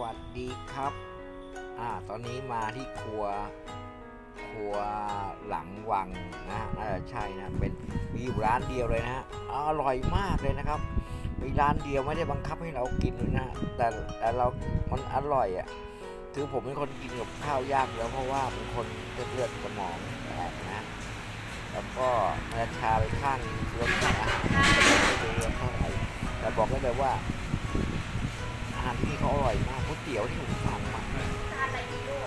วัสดีครับอ่าตอนนี้มาที่ครัว ครัวหลังวังนะน่าจะใช่นะเป็นมีอยู่ร้านเดียวเลยนะอร่อยมากเลยนะครับมีร้านเดียวไม่ได้บังคับให้เรากินเลยนะแต่แต่เรา มันอร่อยอะ่ะคือผมเป็นคนกินกับข้าวยากแล้วเพราะว่าเป็นคนเส้นเลือดสมองแตกนะแล้วก็มันชาไปข้างรสชาติอาหารไม่รู้ว่าเท่าไหร่แต่บอกได้เลยว่าารที่นี่เขาอร่อยมากก๋วยเตี๋ยวที่ผมสั่งมา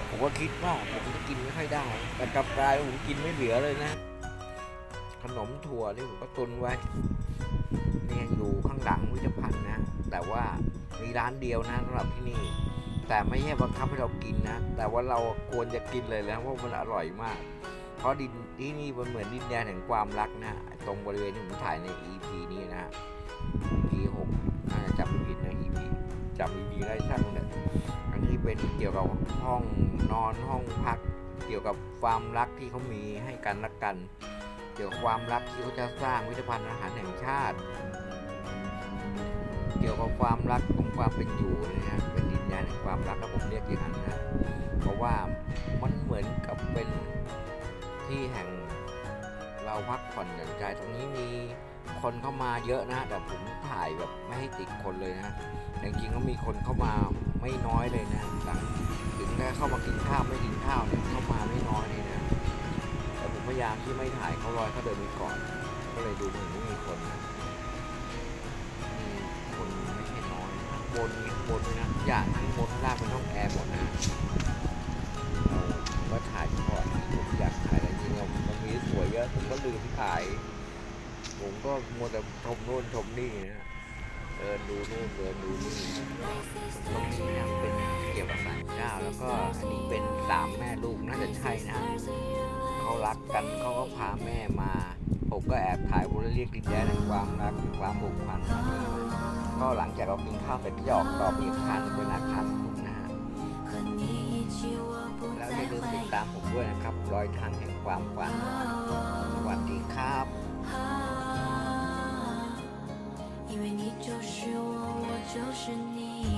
ผมก็คิดว่าผมจะกินไม่ค่อยได้ แต่กลับกลายผมกินไม่เหลือเลยนะ ขนมถั่วนี่ผมก็ตุนไว้นี่ยังอยู่ข้างหลังวิจภัณฑ์นะ แต่ว่ามีร้านเดียวนะสำหรับที่นี่ แต่ไม่ใช่บังคับให้เรากินนะ แต่ว่าเราควรจะกินเลยนะเพราะมันอร่อยมาก เพราะดินที่นี่มันเหมือนดินแดนแห่งความรักนะ ตรงบริเวณที่ผมถ่ายใน EP นี้นะำ EP ได้ช่างเลยอันนี้เป็นเกี่ยวกับห้องนอนห้องพัก เกี่ยวกับความรักที่เขามีให้กันและกัน เกี่ยวกับความรักที่เขาจะสร้างวิทยาภัณฑ์อาหารแห่งชาติ เกี่ยวกับความรักของความเป็นอยู่นะฮะเป็นดินแดนแห่งความรักก็ผมเรียกอย่างนั้นนะเพราะว่ามันเหมือนกับเป็นที่แห่งเราพักผ่อนหย่อนใจตรงนี้มี คนเข้ามาเยอะนะ แต่ผมถ่ายแบบไม่ให้ติดคนเลยนะแต่จริงๆก็มีคนเข้ามาไม่น้อยเลยนะหลังถึงแค่เข้ามากินข้าวไม่กินข้าวเนี่ยเข้ามาไม่น้อยเลยนะ แต่ผมพยายามที่ไม่ถ่ายเขาลอยเขาเดินไปก่อน ก็เลยดูเหมือนไม่มีคนนะมีคนไม่ใช่น้อยนะบนนี้บนด้วยนะอย่างข้งบนข้งล่างเป็นห้องแอร์หมดนะก็ถ่ายก่อนผมอยากถ่ายจริงๆมันมีสวยเยอะผมก็ลืมถ่าย ผมก็มัวแต่ชมโน่นชมนี่นะเดินดูนู่นเดินดูนี่ตรงนี้นะเป็นเกี่ยวกับสารเจ้าแล้วก็อันนี้เป็นสามแม่ลูกน่าจะใช่นะเขารักกันเขาก็พาแม่มา ผมก็แอบถ่ายผมเลยเรียกดินแดนแห่งความรักความผูกพันก็หลังจากเรากินข้าวเสร็จก็ออกต่อไปอีกคันเป็นอาคารสูงนะฮะแล้วอย่าลืมติดตามผมด้วยนะครับ รอยทางแห่งความฝันสวัสดีครับ 因为你就是我，我就是你。